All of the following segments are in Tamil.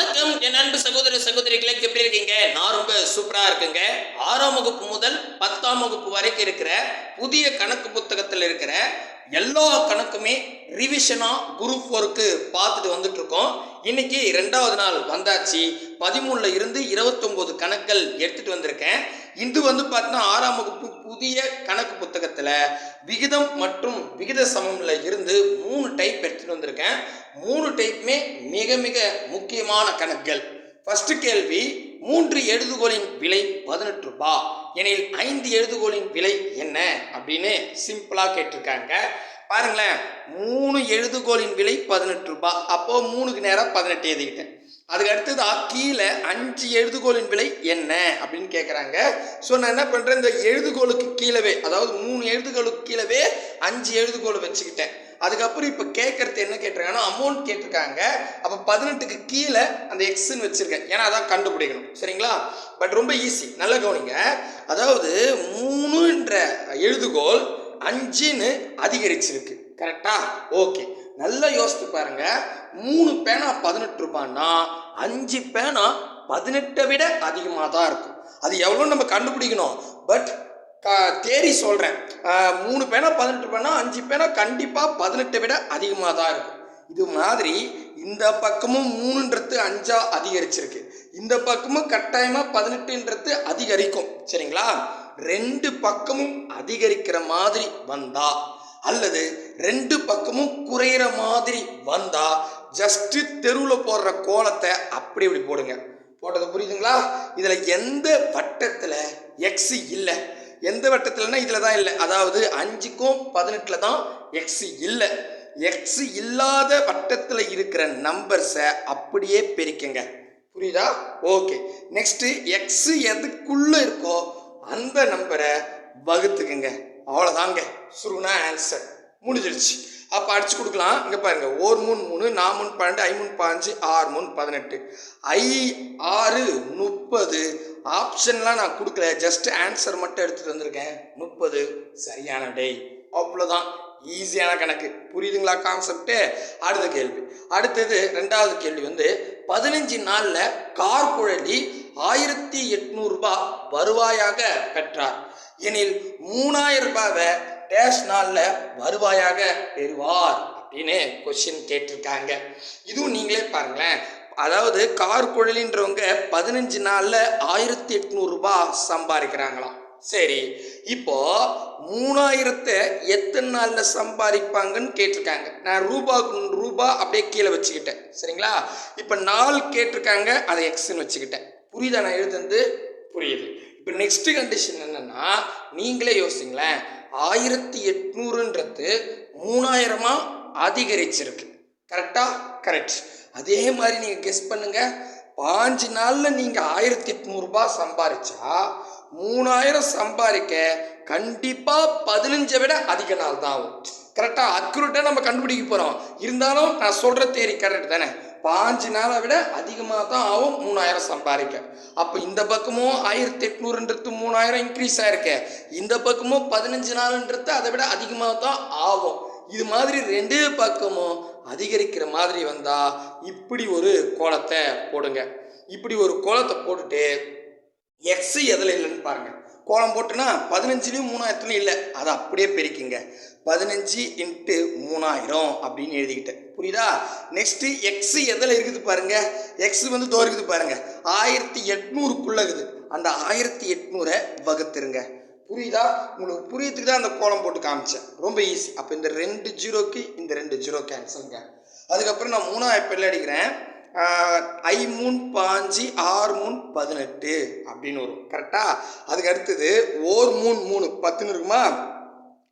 வணக்கம். என் அன்பு சகோதர சகோதரிகளே எப்படி இருக்கீங்க? நான் ரொம்ப சூப்பரா இருக்குங்க. ஆறாம் வகுப்பு முதல் பத்தாம் வகுப்பு வரைக்கும் இருக்கிற புதிய கணக்கு புத்தகத்தில் இருக்கிற எல்லா கணக்குமே ரிவிஷனா குரூப் ஃபோருக்கு பார்த்துட்டு வந்துட்டு இருக்கோம் இன்னைக்கு ரெண்டாவது நாள் வந்தாச்சு. பதிமூணுல இருந்து இருபத்தொம்போது கணக்குகள் எடுத்துட்டு வந்திருக்கேன். இது வந்து பார்த்தீங்கன்னா ஆறாம் வகுப்பு புதிய கணக்கு புத்தகத்தில் விகிதம் மற்றும் விகித சமம்ல இருந்து மூணு டைப் எடுத்துகிட்டு வந்திருக்கேன். மூணு டைப்புமே மிக மிக முக்கியமான கணக்குகள். ஃபர்ஸ்ட் கேள்வி மூன்று எழுதுகோலின் விலை பதினெட்டு ரூபாய் எனில் ஐந்து எழுதுகோலின் விலை என்ன? அப்படின்னு சிம்பிளாக கேட்டிருக்காங்க. பாருங்களேன் மூணு எழுதுகோலின் விலை பதினெட்டு ரூபாய் அப்போது மூணுக்கு நேரம் பதினெட்டு எழுதிக்கிட்டேன். அதுக்கு அடுத்ததா கீழே அஞ்சு எழுதுகோலின் விலை என்ன? அப்படின்னு கேட்குறாங்க ஸோ நான் என்ன பண்ணுறேன் இந்த எழுதுகோலுக்கு கீழவே அதாவது மூணு எழுதுகோலுக்கு கீழவே அஞ்சு எழுதுகோல் வச்சுக்கிட்டேன். அதுக்கப்புறம் இப்போ கேட்குறது என்ன கேட்டிருக்காங்கன்னா அமௌண்ட் கேட்டிருக்காங்க. அப்போ பதினெட்டுக்கு கீழே அந்த எக்ஸ்ன்னு வச்சுருக்கேன். ஏன்னா அதான் கண்டுபிடிக்கணும். சரிங்களா? பட் ரொம்ப ஈஸி நல்ல கவனிங்க. அதாவது மூணுன்ற எழுதுகோல் அஞ்சுன்னு அதிகரிச்சிருக்கு. கரெக்டா ஓகே நல்லா யோசித்து பாருங்கள் மூணு பேனா பதினெட்டு ரூபான்னா அஞ்சு பேனா பதினெட்டை விட அதிகமாக தான் இருக்கும். அது எவ்வளோ நம்ம கண்டுபிடிக்கணும். பட் தேரி சொல்கிறேன் மூணு பேனா பதினெட்டு பேனா அஞ்சு பேனா கண்டிப்பாக பதினெட்டை விட அதிகமாக தான் இருக்கும். இது மாதிரி இந்த பக்கமும் மூணுன்றது அஞ்சா அதிகரிச்சிருக்கு. இந்த பக்கமும் கட்டாயமாக பதினெட்டுன்றது அதிகரிக்கும். சரிங்களா? ரெண்டு பக்கமும் அதிகரிக்கிற மாதிரி வந்தா அல்லது ரெண்டு பக்கமும் குறையிற மாதிரி வந்தா ஜஸ்ட் தெருவில் போடுற கோலத்தை அப்படி இப்படி போடுங்க. போட்டது புரியுதுங்களா? இதில் எந்த வட்டத்தில் எக்ஸ் இல்லை? எந்த வட்டத்தில்னா இதில் தான் இல்லை. அதாவது அஞ்சுக்கும் பதினெட்டில் தான் எக்ஸ் இல்லை. எக்ஸ் இல்லாத வட்டத்தில் இருக்கிற நம்பர்ஸை அப்படியே பிரிக்குங்க. புரியுதா? ஓகே நெக்ஸ்ட்டு எக்ஸ் எதுக்குள்ளே இருக்கோ அந்த நம்பரை வகுத்துக்குங்க. அவ்வளோதாங்க சுருனா ஆன்சர் முடிஞ்சிருச்சு. அப்போ அடிச்சு கொடுக்கலாம். இங்கே பாருங்க. ஓர் மூணு மூணு நான் மூணு பன்னெண்டு ஐ மூணு பாஞ்சு ஆறு மூணு பதினெட்டு. ஐ ஆறு முப்பது. ஆப்ஷன்லாம் நான் கொடுக்கல. ஜஸ்ட் ஆன்சர் மட்டும் எடுத்துகிட்டு வந்திருக்கேன். முப்பது. சரியான டேய். அவ்வளோதான் ஈஸியான கணக்கு. புரியுதுங்களா கான்செப்ட்டு அடுத்த கேள்வி. அடுத்தது ரெண்டாவது கேள்வி வந்து பதினஞ்சு நாளில் கார் குழலி ஆயிரத்தி எட்நூறுபா வருவாயாக பெற்றார். எனில் மூணாயிரம் ரூபாவை டேஷ் நாளில் வருவாயாக பெறுவார் அப்படின்னு கொஸ்டின் கேட்டிருக்காங்க. இதுவும் நீங்களே பாருங்களேன். அதாவது கார் குழலின்றவங்க பதினஞ்சு நாளில் ஆயிரத்தி எட்நூறுபா சம்பாதிக்கிறாங்களாம். சரி இப்போ மூணாயிரத்தை எத்தனை நாளில் சம்பாதிப்பாங்கன்னு கேட்டிருக்காங்க. நான் ரூபா ரூபா அப்படியே கீழே வச்சுக்கிட்டேன். சரிங்களா? இப்போ நாள் கேட்டிருக்காங்க அதை எக்ஸ்ன்னு வச்சுக்கிட்டேன். புரியுதா நான் எழுதுனது? புரியுது. இப்போ நெக்ஸ்ட் கண்டிஷன் என்னன்னா நீங்களே யோசிங்களேன். ஆயிரத்தி எட்நூறுன்றது மூணாயிரமா அதிகரிச்சிருக்கு. கரெக்டா கரெக்ட் அதே மாதிரி நீங்கள் கெஸ் பண்ணுங்க. பாஞ்சு நாளில் நீங்கள் ஆயிரத்தி எட்நூறுபா சம்பாரிச்சா மூணாயிரம் சம்பாதிக்க கண்டிப்பாக பதினஞ்சை விட அதிக நாள் தான் ஆகும். கரெக்டாக அக்யூரேட்டாக நம்ம கண்டுபிடிக்க போகிறோம் இருந்தாலும் நான் சொல்கிற தேரி கரெக்ட் தானே? பாஞ்சு நாளை விட அதிகமாக தான் ஆகும் மூணாயிரம் சம்பாதிக்க. அப்போ இந்த பக்கமும் ஆயிரத்தி எட்நூறுன்றது மூணாயிரம் இன்க்ரீஸ் ஆயிருக்கு. இந்த பக்கமும் பதினஞ்சு நாளுன்றது அதை விட அதிகமாக தான் ஆகும். இது மாதிரி ரெண்டு பக்கமும் அதிகரிக்கிற மாதிரி வந்தால் இப்படி ஒரு கோலத்தை போடுங்க. இப்படி ஒரு கோலத்தை போட்டுட்டு எக்ஸு எதில் இல்லைன்னு பாருங்கள் கோலம் போட்டுனா பதினஞ்சுலேயும் மூணாயிரத்துலையும் இல்லை. அதை அப்படியே பெருக்கிங்க. பதினஞ்சு இன்ட்டு மூணாயிரம் அப்படின்னு எழுதிக்கிட்டேன். புரியுதா? நெக்ஸ்ட்டு எக்ஸ் எதில் இருக்குது பாருங்கள் எக்ஸ் வந்து தோ இருக்குது பாருங்கள் ஆயிரத்தி எட்நூறுக்குள்ளே இருக்குது. அந்த ஆயிரத்தி எட்நூறை வகுத்துருங்க. புரியுதா? உங்களுக்கு புரியத்துக்கு தான் அந்த கோலம் போட்டு காமிச்சேன். ரொம்ப ஈஸி அப்போ இந்த ரெண்டு ஜீரோக்கு இந்த ரெண்டு ஜீரோ கேன்சலுங்க அதுக்கப்புறம் நான் மூணாயிரம் பெல் அடிக்கிறேன் ஐ மூணு பாஞ்சு ஆறு மூணு பதினெட்டு அப்படின்னு வரும். கரெக்டா? அதுக்கு அடுத்தது ஓர் மூணு மூணு பத்துன்னு இருக்குமா?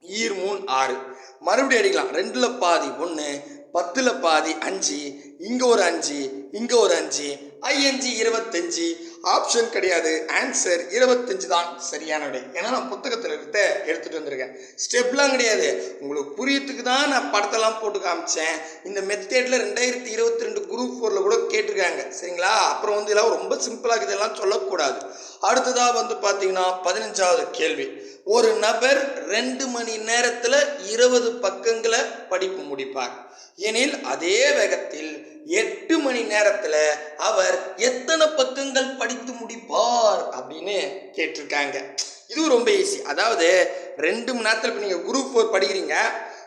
ஈர் மூணு ஆறு. மறுபடியும் அடிக்கலாம். ரெண்டில் பாதி ஒன்று பத்தில் பாதி அஞ்சு இங்கே ஒரு அஞ்சு இங்கே ஒரு அஞ்சு ஐ அஞ்சு இருபத்தஞ்சு ஆப்ஷன் கிடையாது. ஆன்சர் இருபத்தஞ்சு தான் சரியான விடை. ஏன்னா நான் புத்தகத்தில் இருக்க எடுத்துகிட்டு வந்திருக்கேன். ஸ்டெப்லாம் கிடையாது. உங்களுக்கு புரியத்துக்கு தான் நான் படத்தெல்லாம் போட்டு காமிச்சேன். இந்த மெத்தேடில் ரெண்டாயிரத்தி இருபத்தி ரெண்டு குரூப் ஃபோரில் கூட கேட்டிருக்காங்க. சரிங்களா? அப்புறம் வந்து இதெல்லாம் ரொம்ப சிம்பிளாக இதெல்லாம் சொல்லக்கூடாது. அடுத்ததாக வந்து பார்த்தீங்கன்னா பதினஞ்சாவது கேள்வி. ஒரு நபர் ரெண்டு மணி நேரத்தில் இருபது பக்கங்களை படிப்பு முடிப்பார். எனில் அதே வேகத்தில் எட்டு மணி நேரத்தில் அவர் எத்தனை பக்கங்கள் படித்து முடிப்பார் அப்படின்னு கேட்டிருக்காங்க. இதுவும் ரொம்ப ஈஸி அதாவது ரெண்டு மணி நேரத்தில் இப்போ நீங்கள் குரூப் ஃபோர் படிக்கிறீங்க.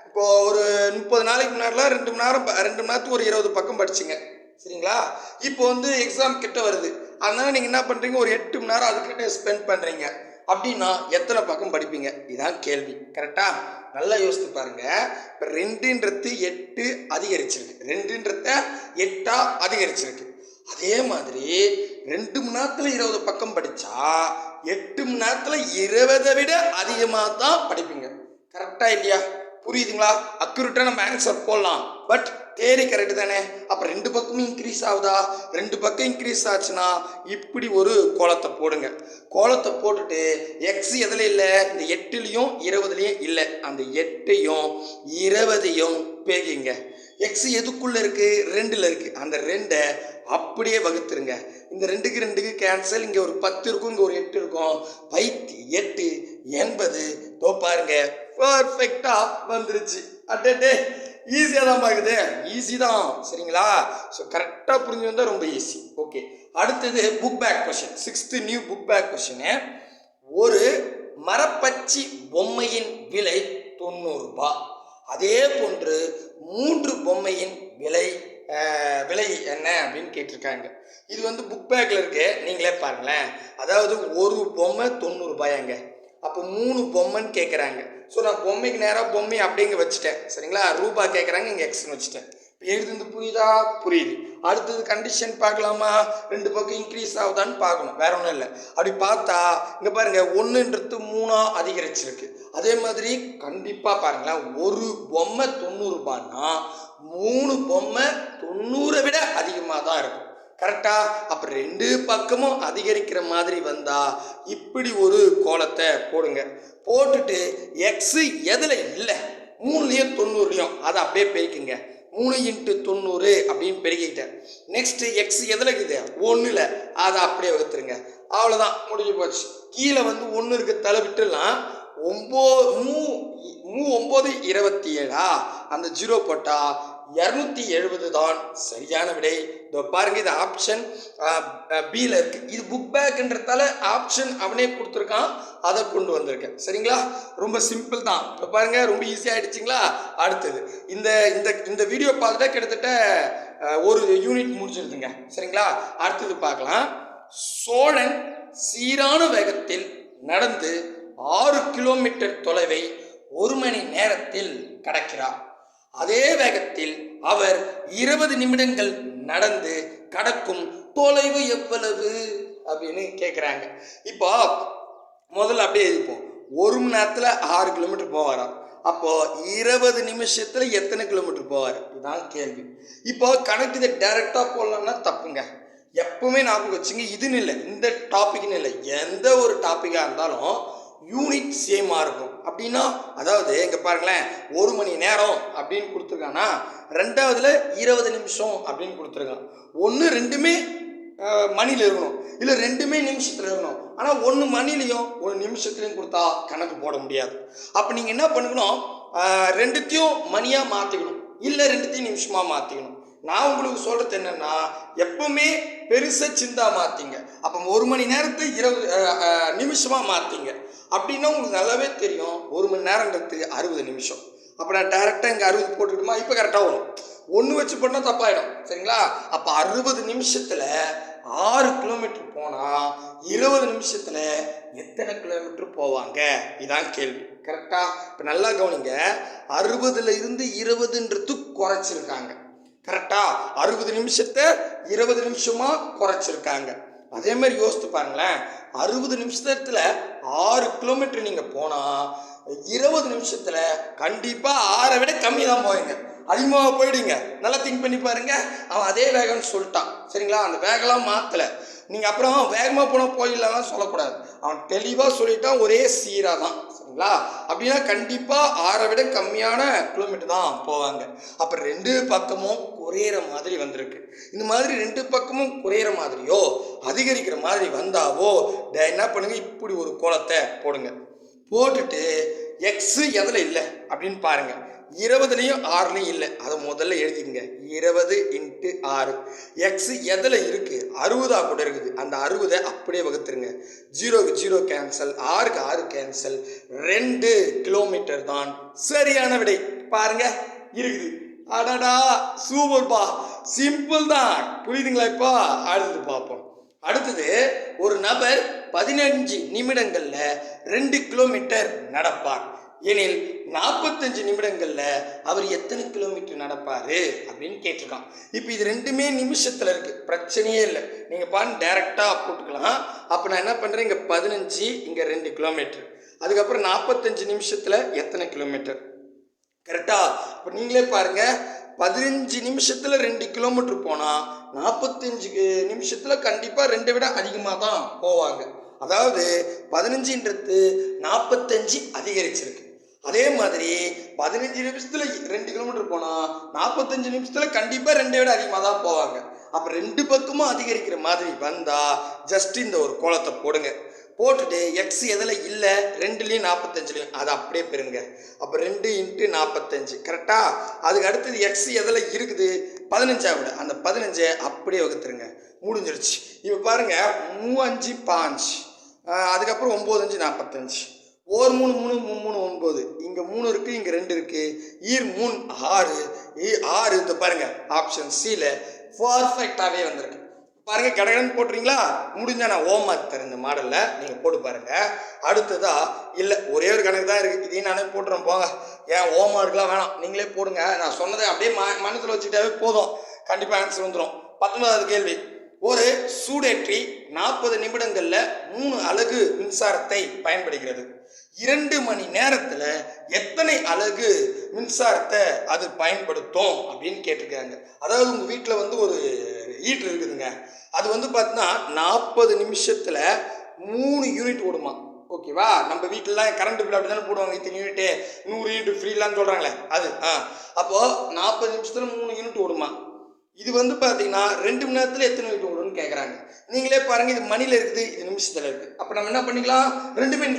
இப்போ ஒரு முப்பது நாளைக்கு முன்னாடிலாம் ரெண்டு மணி நேரம் ரெண்டு மணி நேரத்துக்கு ஒரு இருபது பக்கம் படிச்சிங்க. சரிங்களா? இப்போ வந்து எக்ஸாம் கிட்ட வருது. அதனால நீங்கள் என்ன பண்ணுறீங்க ஒரு எட்டு மணி நேரம் அதுக்கிட்ட ஸ்பெண்ட் பண்ணுறீங்க அப்படின்னா எத்தனை பக்கம் படிப்பீங்க? இதான் கேள்வி. கரெக்டா நல்லா யோசித்து பாருங்க. இப்போ ரெண்டுன்றது எட்டு அதிகரிச்சிருக்கு. ரெண்டுன்றத எட்டா அதிகரிச்சிருக்கு. அதே மாதிரி ரெண்டு மணி நேரத்தில் இருபது பக்கம் படித்தா எட்டு மணி நேரத்தில் இருபதை விட அதிகமாக தான் படிப்பீங்க கரெக்டா இல்லையா? புரியுதுங்களா? அக்யூரேட்டாக நம்ம ஆன்சர் போடலாம். பட் தேரி கரெக்டு தானே? அப்போ ரெண்டு பக்கமும் இன்க்ரீஸ் ஆகுதா? ரெண்டு பக்கம் இன்க்ரீஸ் ஆச்சுன்னா இப்படி ஒரு கோலத்தை போடுங்க. கோலத்தை போட்டுட்டு எக்ஸ் எதில் இல்லை? இந்த எட்டுலேயும் இருபதுலேயும் இல்லை. அந்த எட்டையும் இருபதையும் பேகிங்க. எக்ஸ் எதுக்குள்ளே இருக்குது ரெண்டில் இருக்குது அந்த ரெண்டை அப்படியே வகுத்துருங்க. இந்த ரெண்டுக்கு ரெண்டுக்கு கேன்சல் இங்கே ஒரு பத்து இருக்கும் இங்கே ஒரு எட்டு இருக்கும். பைத்தி எட்டு எண்பது. தோ பாருங்க. பர்ஃபெக்டாக வந்துருச்சு. அட்டே. ஈஸியாக தான் பார்க்குது ஈஸி தான். சரிங்களா? ஸோ கரெக்டாக புரிஞ்சு வந்தால் ரொம்ப ஈஸி ஓகே அடுத்தது book back question sixth new book back question ஒரு மரப்பச்சி பொம்மையின் விலை தொண்ணூறுரூபா அதே போன்று மூன்று பொம்மையின் விலை விலை என்ன அப்படின்னு கேட்டிருக்காங்க. இது வந்து புக் பேக்கில் இருக்கு. நீங்களே பாருங்களேன். அதாவது ஒரு பொம்மை தொண்ணூறுரூபாயாங்க அப்போ மூணு பொம்மைன்னு கேட்குறாங்க ஸோ நான் பொம்மைக்கு நேராக பொம்மை அப்படிங்க வச்சுட்டேன். சரிங்களா? ரூபா கேட்குறாங்க இங்கே எக்ஸ்னு வச்சுட்டேன். எழுதுந்து புரியுதா? புரியுது. அடுத்தது கண்டிஷன் பார்க்கலாமா? ரெண்டு பக்கம் இன்க்ரீஸ் ஆகுதான்னு பார்க்கணும். வேற ஒன்றும் இல்லை. அப்படி பார்த்தா இங்கே பாருங்க ஒன்றுன்றது மூணாக அதிகரிச்சிருக்கு. அதே மாதிரி கண்டிப்பாக பாருங்களேன் ஒரு பொம்மை தொண்ணூறுபான்னா மூணு பொம்மை தொண்ணூறை விட அதிகமாக தான் இருக்கும். கரெக்டா அப்போ ரெண்டு பக்கமும் அதிகரிக்கிற மாதிரி வந்தா இப்படி ஒரு கோலத்தை போடுங்க. போட்டுட்டு எக்ஸ் எதில் இல்லை? மூணுலேயும் தொண்ணூறுலையும். அதை அப்படியே பெருக்குங்க. மூணு இன்ட்டு தொண்ணூறு அப்படின்னு பெருகிக்கிட்டேன் நெக்ஸ்ட் எக்ஸ் எதில் இருக்குது? ஒன்றில் அதை அப்படியே வகுத்துருங்க. அவ்வளோதான் முடிஞ்சு போச்சு. கீழே வந்து ஒன்று இருக்கு. தலை விட்டுலாம் ஒம்போ மூ மூ ஒம்பது இருபத்தி ஏழா? அந்த ஜீரோ போட்டால் இரநூத்தி எழுபது தான் சரியான விடை. இதோ பாருங்க இது ஆப்ஷன் பியில் இருக்கு. இது புக் பேக்குன்றதால ஆப்ஷன் அவனே கொடுத்துருக்கான் அதை கொண்டு வந்திருக்கேன். சரிங்களா? ரொம்ப சிம்பிள் தான். இப்போ பாருங்க ரொம்ப ஈஸியாக ஆகிடுச்சிங்களா அடுத்தது இந்த இந்த இந்த வீடியோ பார்த்துட்டா கிட்டத்தட்ட ஒரு யூனிட் முடிஞ்சிருதுங்க. சரிங்களா? அடுத்தது பார்க்கலாம். சோழன் சீரான வேகத்தில் நடந்து ஆறு கிலோமீட்டர் தொலைவை ஒரு மணி நேரத்தில் கடக்கிறார். அதே வேகத்தில் அவர் இருபது நிமிடங்கள் நடந்து கடக்கும் தொலைவு எவ்வளவு? அப்படின்னு கேட்குறாங்க இப்போ முதல்ல அப்படியே எழுதிப்போம். ஒரு மணி நேரத்தில் ஆறு கிலோமீட்டர் போவாராம். அப்போ இருபது நிமிஷத்தில் எத்தனை கிலோமீட்டர் போவார்? இதுதான் கேள்வி. இப்போ கணக்கு இதை டைரெக்டாக போடலாம்னா தப்புங்க. எப்பவுமே ஞாபகம் வச்சுங்க இதுன்னு இல்லை. இந்த டாபிக்னு இல்லை. எந்த ஒரு டாப்பிக்காக இருந்தாலும் யூனிட் சேமாக இருக்கும் அப்படின்னா அதாவது இங்கே பாருங்களேன் ஒரு மணி நேரம் அப்படின்னு கொடுத்துருக்கான்னா ரெண்டாவதுல இருபது நிமிஷம் அப்படின்னு கொடுத்துருக்கான் ஒன்று ரெண்டுமே மணியில் இருக்கணும். இல்லை ரெண்டுமே நிமிஷத்தில் இருக்கணும். ஆனால் ஒன்று மணிலையும் ஒரு நிமிஷத்துலையும் கொடுத்தா கணக்கு போட முடியாது. அப்போ நீங்கள் என்ன பண்ணணும்? ரெண்டுத்தையும் மணியாக மாற்றிக்கணும் இல்லை ரெண்டுத்தையும் நிமிஷமாக மாற்றிக்கணும் நான் உங்களுக்கு சொல்கிறது என்னென்னா எப்பவுமே பெருசாக சிந்தா மாற்றிங்க அப்போ ஒரு மணி நேரத்தை இருபது நிமிஷமாக மாற்றிங்க அப்படின்னா உங்களுக்கு நல்லாவே தெரியும். ஒரு மணி நேரங்கிறது அறுபது நிமிஷம். அப்போ நான் டேரெக்டாக இங்கே அறுபது போட்டுக்கிட்டுமா இப்போ கரெக்டாக வரும். ஒன்று வச்சு பண்ணால் தப்பாயிடும். சரிங்களா? அப்போ அறுபது நிமிஷத்தில் ஆறு கிலோமீட்டர் போனால் இருபது நிமிஷத்தில் எத்தனை கிலோமீட்டர் போவாங்க? இதான் கேள்வி. கரெக்டாக இப்போ நல்லா கவனிங்க. அறுபதுல இருந்து இருபதுன்றது குறைச்சிருக்காங்க. கரெக்டாக அறுபது நிமிஷத்தை இருபது நிமிஷமாக குறைச்சிருக்காங்க. அதே மாதிரி யோசித்து பாருங்களேன். அறுபது நிமிஷத்துல ஆறு கிலோமீட்டர் நீங்க போனா இருபது நிமிஷத்துல கண்டிப்பா ஆறை விட கம்மி தான் போவீங்க. அதிகமாக போயிடுங்க. நல்லா திங்க் பண்ணி பாருங்க. அவன் அதே வேகம்னு சொல்லிட்டான். சரிங்களா? அந்த வேகம்லாம் மாற்றலை நீங்கள் அப்புறம் வேகமாக போனால் போயிடலாம் சொல்லக்கூடாது. அவன் தெளிவாக சொல்லிட்டான் ஒரே சீராக தான் ஓகேங்களா அப்படின்னா கண்டிப்பாக ஆறை விட கம்மியான கிலோமீட்டர் தான் போவாங்க. அப்போ ரெண்டு பக்கமும் குறையிற மாதிரி வந்திருக்கு. இந்த மாதிரி ரெண்டு பக்கமும் குறையிற மாதிரியோ அதிகரிக்கிற மாதிரி வந்தாவோ ட- என்ன பண்ணுங்க? இப்படி ஒரு கோலத்தை போடுங்க. போட்டுட்டு எக்ஸு எதில் இல்லை? அப்படின்னு பாருங்கள் இருபதுலையும் ஆறுலையும் இல்லை. அதை முதல்ல எழுதிக்கங்க. இருபது இன்ட்டு ஆறு. எக்ஸ் எதில் இருக்குது அறுபதாக கூட இருக்குது. அந்த அறுபதை அப்படியே வகுத்துருங்க. ஜீரோக்கு ஜீரோ கேன்சல் ஆறுக்கு ஆறு கேன்சல் ரெண்டு கிலோமீட்டர் தான் சரியான விடை. பாருங்க. இருக்குது. அடடா சூப்பர்ப்பா சிம்பிள் தான். புரியுதுங்களா இப்போ? அடுத்தது பார்ப்போம். அடுத்தது ஒரு நபர் பதினஞ்சு நிமிடங்களில் ரெண்டு கிலோமீட்டர் நடப்பார். எனில் நாற்பத்தஞ்சு நிமிடங்களில் அவர் எத்தனை கிலோமீட்டர் நடப்பார் அப்படின்னு கேட்டிருக்கான். இப்போ இது ரெண்டுமே நிமிஷத்தில் இருக்குது பிரச்சனையே இல்லை. நீங்கள் பாருங்க டேரெக்டாக போட்டுக்கலாம். அப்போ நான் என்ன பண்ணுறேன் இங்கே பதினஞ்சு இங்கே ரெண்டு கிலோமீட்டர் அதுக்கப்புறம் நாற்பத்தஞ்சு நிமிஷத்தில் எத்தனை கிலோமீட்டர் கரெக்டாக இப்போ நீங்களே பாருங்கள் பதினஞ்சு நிமிஷத்தில் ரெண்டு கிலோமீட்டர் போனால் நாற்பத்தஞ்சு நிமிஷத்தில் கண்டிப்பாக ரெண்டை விட அதிகமாக தான் போவாங்க. அதாவது பதினஞ்சுன்றது நாற்பத்தஞ்சு அதிகரிச்சிருக்கு. அதே மாதிரி பதினஞ்சு நிமிஷத்தில் ரெண்டு கிலோமீட்டர் போனால் நாற்பத்தஞ்சு நிமிஷத்தில் கண்டிப்பாக ரெண்டை விட அதிகமாக தான் போவாங்க. அப்போ ரெண்டு பக்கமும் அதிகரிக்கிற மாதிரி வந்தால் ஜஸ்ட் இந்த ஒரு கோலத்தை போடுங்க. போட்டுட்டு எக்ஸ் எதில் இல்லை ரெண்டுலேயும் நாற்பத்தஞ்சுலேயும் அதை அப்படியே பெறுங்க. அப்போ ரெண்டு இன்ட்டு நாற்பத்தஞ்சு கரெக்டாக அதுக்கு அடுத்தது எக்ஸ் எதில் இருக்குது? பதினஞ்சா விட. அந்த பதினஞ்சை அப்படியே வகுத்துருங்க. முடிஞ்சிருச்சு. இப்போ பாருங்க மூவஞ்சு பாஞ்சு அதுக்கப்புறம் ஒம்பது அஞ்சு நாற்பத்தஞ்சு ஒரு மூணு மூணு மூணு மூணு ஒன்பது. இங்கே மூணு இருக்குது இங்கே ரெண்டு இருக்குது ஈர் மூணு ஆறு. ஈ ஆறு இந்த பாருங்கள் ஆப்ஷன் சியில் பர்ஃபெக்டாகவே வந்திருக்கு. பாருங்க கடகடன்னு போட்டுறீங்களா முடிஞ்சா நான் ஹோம்ஒர்க் தரேன் இந்த மாடலில் நீங்கள் போட்டு பாருங்க. அடுத்ததா இல்லை ஒரே ஒரு கணக்கு தான் இருக்குது இதையும் நானே போட்டுறேன் போங்க. ஏன் ஹோம்ஒர்க்லாம் வேணாம். நீங்களே போடுங்க. நான் சொன்னதை அப்படியே ம மனசில் வச்சுக்கிட்டாவே போதும். கண்டிப்பாக ஆன்சர் வந்துடும் பத்தொன்பதாவது கேள்வி. ஒரு சூடேற்றி நாற்பது நிமிடங்களில் மூணு அலகு மின்சாரத்தை பயன்படுகிறது. இரண்டு மணி நேரத்தில் எத்தனை அழகு மின்சாரத்தை அது பயன்படுத்தும் அப்படின்னு கேட்டிருக்காங்க. அதாவது உங்கள் வீட்டில் வந்து ஒரு ஹீட்ரு இருக்குதுங்க. அது வந்து பார்த்தீங்கன்னா நாற்பது நிமிஷத்தில் மூணு யூனிட் ஓடுமா? ஓகேவா நம்ம வீட்டிலலாம் கரண்ட் பில் அப்படி தானே போடுவாங்க இத்தனை யூனிட்டு நூறு யூனிட் ஃப்ரீலான்னு சொல்கிறாங்களே அது ஆ. அப்போது நாற்பது நிமிஷத்தில் மூணு யூனிட் ஓடுமா? இது வந்து பார்த்தீங்கன்னா ரெண்டு மணி நேரத்தில் எத்தனை யூனிட் ஓடும்னு கேட்குறாங்க நீங்களே பாருங்கள் இது மணியில் இருக்குது இது நிமிஷத்தில் இருக்குது அப்போ நம்ம என்ன பண்ணிக்கலாம்? ரெண்டு மணி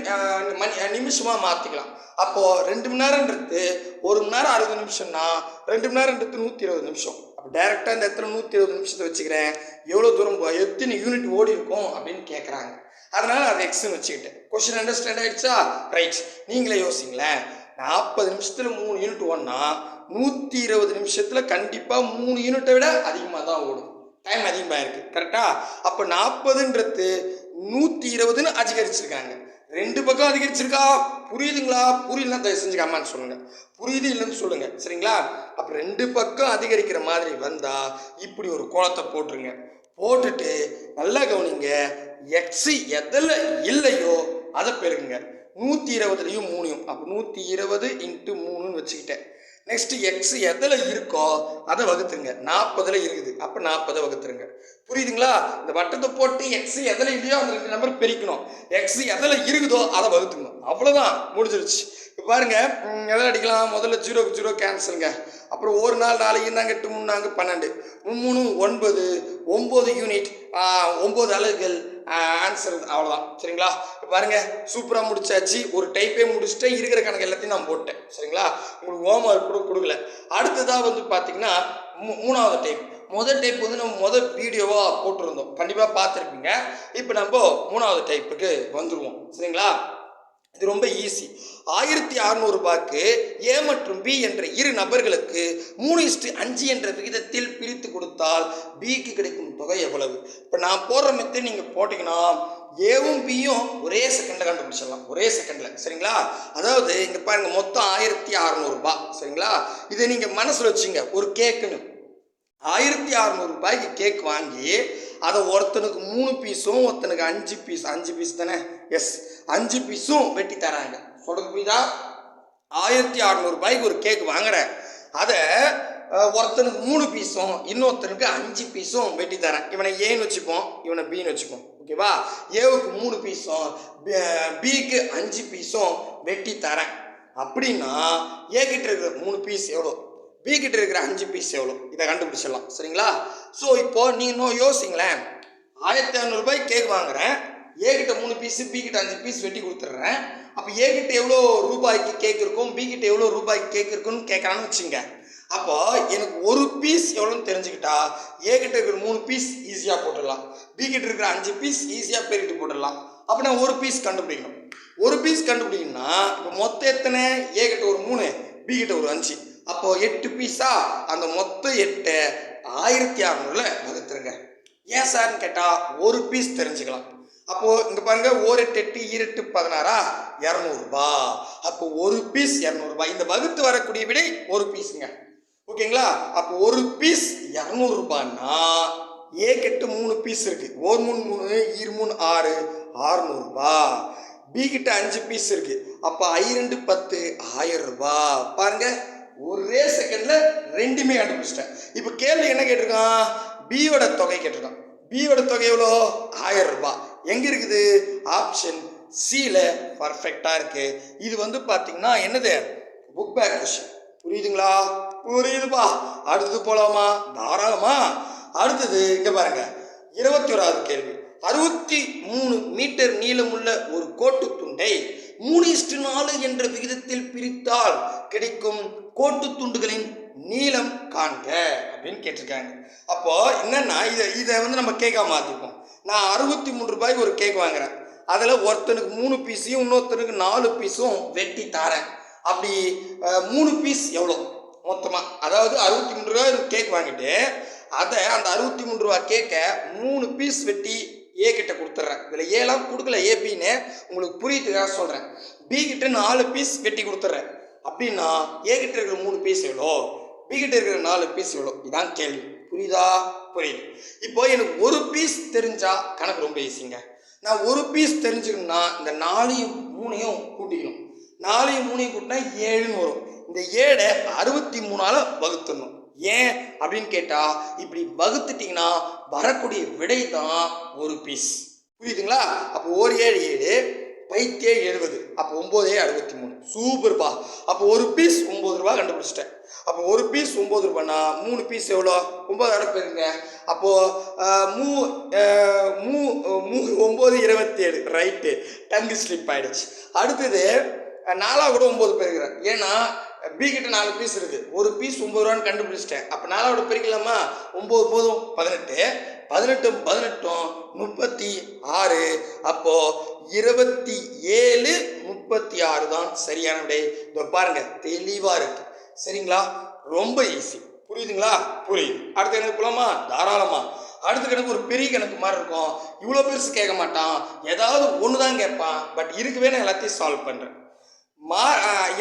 மணி நிமிஷமாக மாற்றிக்கலாம் அப்போது ரெண்டு மணி நேரம்ன்றது ஒரு மணி நேரம் அறுபது நிமிஷம்னா ரெண்டு மணி நேரம்ன்றது நூற்றி இருபது நிமிஷம். அப்போ டேரெக்டாக இந்த இடத்துல நூற்றி இருபது நிமிஷத்தை வச்சுக்கிறேன். எவ்வளோ தூரம் எத்தனை யூனிட் ஓடி இருக்கும் அப்படின்னு கேட்குறாங்க அதனால் அதை எக்ஸ்னு வச்சுக்கிட்டேன். கொஷின் அண்டர்ஸ்டாண்ட் ஆயிடுச்சா? ரைட் நீங்களே யோசிங்களேன். நாற்பது நிமிஷத்தில் மூணு யூனிட் ஓடனா நூற்றி இருபது நிமிஷத்தில் கண்டிப்பாக மூணு யூனிட்டை விட அதிகமாக தான் ஓடும் டைம் அதிகமாக இருக்குது கரெக்டாக அப்போ நாற்பதுன்றது நூற்றி இருபதுன்னு அதிகரிச்சிருக்காங்க. ரெண்டு பக்கம் அதிகரிச்சிருக்கா? புரியுதுங்களா? புரியலன்னா தயவு செஞ்சு சொல்லுங்கள் புரியுது இல்லைன்னு சொல்லுங்கள் சரிங்களா? அப்போ ரெண்டு பக்கம் அதிகரிக்கிற மாதிரி வந்தால் இப்படி ஒரு கோலத்தை போட்டுருங்க. போட்டுட்டு நல்லா கவனிங்க. எக்ஸு எதில் இல்லையோ அதை பெருங்க நூற்றி இருபதுலையும் மூணையும். அப்போ நூற்றி இருபது இன்ட்டு மூணுன்னு வச்சுக்கிட்டேன். நெக்ஸ்ட் எக்ஸ் எதில் இருக்கோ அதை வகுத்துருங்க. நாற்பதுல இருக்குது. அப்போ நாற்பதை வகுத்துருங்க. புரியுதுங்களா? இந்த வட்டத்தை போட்டு எக்ஸ் எதில் இல்லையோ அந்த ரெண்டு நம்பர் பெருக்கணும். எக்ஸ் எதில் இருக்குதோ அதை வகுத்துக்கணும் அவ்வளோதான் முடிஞ்சிருச்சு. இப்போ பாருங்க. எதில் அடிக்கலாம்? முதல்ல ஜீரோக்கு ஜீரோ கேன்சலுங்க அப்புறம் ஒரு நாள் நாளைக்கு இருந்தாங்க எட்டு மூணு நாங்கள் பன்னெண்டு. மூணு ஒன்பது ஒம்பது யூனிட் ஒம்பது அலகுகள். ஆன்சர் அவ்வளோதான் சரிங்களா? பாருங்க சூப்பராக முடிச்சாச்சு. ஒரு டைப்பே முடிச்சுட்டு இருக்கிற கணக்கு எல்லாத்தையும் நான் போட்டேன். சரிங்களா? உங்களுக்கு ஹோம் ஒர்க் கூட கொடுக்கல. அடுத்ததாக வந்து பார்த்தீங்கன்னா மூ- மூணாவது டைப் முதல் டைப் வந்து நம்ம முதல் வீடியோவாக போட்டிருந்தோம். கண்டிப்பாக பார்த்துருப்பீங்க. இப்போ நம்ம மூணாவது டைப்புக்கு வந்துடுவோம் சரிங்களா? இது ரொம்ப ஈஸி ஆயிரத்தி அறநூறுபாய்க்கு ஏ மற்றும் பி என்ற இரு நபர்களுக்கு மூணு இஸ்டு அஞ்சு என்ற விகிதத்தில் பிரித்து கொடுத்தால் பிக்கு கிடைக்கும் தொகை எவ்வளவு? இப்போ நான் போடுற மெத்தை நீங்கள் போட்டிங்கன்னா ஏவும் பியும் ஒரே செகண்டில் கண்டுபிடிச்சிடலாம். ஒரே செகண்டில் சரிங்களா? அதாவது இங்கே பாருங்கள் மொத்தம் ஆயிரத்தி அறநூறுபா சரிங்களா? இதை நீங்கள் மனசில் வச்சுங்க. ஒரு கேக்குன்னு ஆயிரத்தி அறநூறு ரூபாய்க்கு கேக் வாங்கி அதை ஒருத்தனுக்கு மூணு பீஸும் ஒருத்தனுக்கு அஞ்சு பீஸ் அஞ்சு பீஸ் தானே? எஸ் அஞ்சு பீஸும் வெட்டி தராங்க. சொல்றது புரியுதா? ஆயிரத்தி அறநூறு ரூபாய்க்கு ஒரு கேக் வாங்குறேன். அதை ஒருத்தனுக்கு மூணு பீஸும் இன்னொருத்தனுக்கு அஞ்சு பீஸும் வெட்டி தரேன். இவனை ஏன்னு வச்சுப்போம் இவனை பின்னு வச்சுப்போம். ஓகேவா ஏவுக்கு மூணு பீஸும் பிக்கு அஞ்சு பீஸும் வெட்டி தரேன். அப்படின்னா ஏ கிட்ட இருக்கிற மூணு பீஸ் எவ்வளோ பி கிட்ட இருக்கிற அஞ்சு பீஸ் எவ்வளோ இதை கண்டுபிடிச்சிடலாம். சரிங்களா? ஸோ இப்போ நீ இன்னும் யோசிங்களேன். ஆயிரத்தி ஐநூறுரூபாய் கேக் வாங்குறேன். ஏ கிட்ட மூணு பீஸு பி கிட்ட அஞ்சு பீஸ் வெட்டி கொடுத்துட்றேன். அப்போ ஏ கிட்ட எவ்வளோ ரூபாய்க்கு கேக் இருக்கும்? பி கிட்ட எவ்வளோ ரூபாய்க்கு கேக் இருக்குன்னு கேட்கறான்னு வச்சுங்க. அப்போ எனக்கு ஒரு பீஸ் எவ்வளோன்னு தெரிஞ்சுக்கிட்டா ஏ கிட்ட இருக்கிற மூணு பீஸ் ஈஸியாக போட்டுடலாம். பி கிட்ட இருக்கிற அஞ்சு பீஸ் ஈஸியாக பெருகிட்டு போட்டுடலாம். அப்போ நான் ஒரு பீஸ் கண்டுபிடிக்கணும். ஒரு பீஸ் கண்டுபிடிக்கணும்னா இப்போ மொத்தம் எத்தனை? ஏ கிட்ட ஒரு மூணு பி கிட்ட ஒரு அஞ்சு. அப்போ எட்டு பீஸா அந்த மொத்த எட்டை ஆயிரத்தி அறநூறுல வகுத்துருங்க. ஏன் சார்னு கேட்டால் ஒரு பீஸ் தெரிஞ்சுக்கலாம். அப்போ இங்க பாருங்க ஓர் எட்டு எட்டு ஈரெட்டு பதினாறா? இரநூறுபா. அப்போ ஒரு பீஸ் இரநூறுபா. இந்த வகுத்து வரக்கூடிய விடை ஒரு பீஸுங்க. ஓகேங்களா? அப்போ ஒரு பீஸ் இரநூறுபான்னா ஏ கிட்ட மூணு பீஸ் இருக்கு. ஒரு மூணு மூணு ஈர் மூணு ஆறு ஆறுநூறுபா. பி கிட்ட அஞ்சு பீஸ் இருக்கு. அப்போ ஐ ரெண்டு பத்து ஆயிரம் ரூபாய் பாருங்க ஒரே செகண்டில் ரெண்டுமே கண்டுபிடிச்சிட்டேன். இப்போ கேள்வி என்ன கேட்டிருக்கான்? பியோட தொகை கேட்டிருக்கான். பியோட தொகை எவ்வளோ? ஆயிரம் ரூபாய். எங்கே இருக்குது? ஆப்ஷன் சியில் பர்ஃபெக்டாக இருக்குது இது வந்து பார்த்தீங்கன்னா என்னது? புக் பேக் கொஸ்டின் புரியுதுங்களா? புரியுதுப்பா. அடுத்தது போகலாமா தாராளமா. அடுத்தது இங்கே பாருங்க. இருபத்தி ஓராவது கேள்வி. அறுபத்தி மூணு மீட்டர் நீளமுள்ள ஒரு கோட்டு துண்டை மூணு இஸ்டு நாலு என்ற விகிதத்தில் பிரித்தால் கிடைக்கும் கோட்டு துண்டுகளின் நீளம் காண்க அப்படின்னு கேட்டிருக்காங்க. அப்போ என்னன்னா இதை இதை வந்து நம்ம கேக்காக மாற்றிப்போம் நான் அறுபத்தி மூணு ரூபாய்க்கு ஒரு கேக் வாங்குறேன். அதில் ஒருத்தனுக்கு மூணு பீஸையும் இன்னொருத்தனுக்கு நாலு பீஸும் வெட்டி தரேன். அப்படி மூணு பீஸ் எவ்வளோ? மொத்தமாக அதாவது அறுபத்தி மூணு ரூபாய் ஒரு கேக் வாங்கிட்டு அதை அந்த அறுபத்தி மூணு ரூபா கேக்கை மூணு பீஸ் வெட்டி ஏ கிட்ட கொடுத்துட்றேன். இதில் ஏலாம் கொடுக்கல ஏபின்னு உங்களுக்கு புரியுதுக்காக சொல்கிறேன் பி கிட்ட நாலு பீஸ் வெட்டி கொடுத்துட்றேன். அப்படின்னா ஏகிட்ட இருக்கிற மூணு பீஸ் எவ்வளோ பிகிட்ட இருக்கிற நாலு பீஸ் எவ்வளோ இதான் கேள்வி. புரியுதா? புரியுது. இப்போ எனக்கு ஒரு பீஸ் தெரிஞ்சால் கணக்கு ரொம்ப ஈஸிங்க நான் ஒரு பீஸ் தெரிஞ்சுக்கணும்னா இந்த நாலையும் மூணையும் கூட்டிக்கணும். நாலையும் மூணையும் கூட்டினா ஏழுன்னு வரும். இந்த ஏழை அறுபத்தி மூணால வகுத்துடணும். ஏன்? அப்படின்னு கேட்டால் இப்படி வகுத்துட்டிங்கன்னா வரக்கூடிய விடை தான் ஒரு பீஸ் புரியுதுங்களா? அப்போ ஒரு ஏழு ஏழு பைத்தே எழுபது. அப்போ ஒம்போதே அறுபத்தி மூணு சூப்பர்ப்பா அப்போ ஒரு பீஸ் ஒம்பது ரூபா கண்டுபிடிச்சிட்டேன். அப்போ ஒரு பீஸ் ஒம்பது ரூபானா மூணு பீஸ் எவ்வளோ? ஒம்பது பேருங்க. அப்போது மூ மூ மூ ஒம்பது இருபத்தேழு. ரைட்டு டங்கு ஸ்லிப் ஆயிடுச்சு. அடுத்தது அஹ், கூட ஒம்பது பேருக்கிறேன் ஏன்னா பி கிட்ட நாலு பீஸ் இருக்கு. ஒரு பீஸ் ஒம்பது ரூபான்னு கண்டுபிடிச்சிட்டேன். அப்போ நாலாவோட பிரிக்கலாமா? ஒம்பது போதும். பதினெட்டு. பதினெட்டும் பதினெட்டும் முப்பத்தி ஆறு. அப்போ இருபத்தி ஏழு முப்பத்தி ஆறு தான் சரியான விடை. இதோ பாருங்க தெளிவாக இருக்கு. சரிங்களா? ரொம்ப ஈஸி புரியுதுங்களா? புரியுது. அடுத்த கணக்கு போலாமா? தாராளமா. அடுத்த கணக்கு ஒரு பெரிய கணக்கு மாதிரி இருக்கும். இவ்வளோ பெருசு கேட்க மாட்டான். ஏதாவது ஒன்று தான் கேட்பான். பட் இருக்கவே நான் எல்லாத்தையும் சால்வ் பண்ணுறேன் மா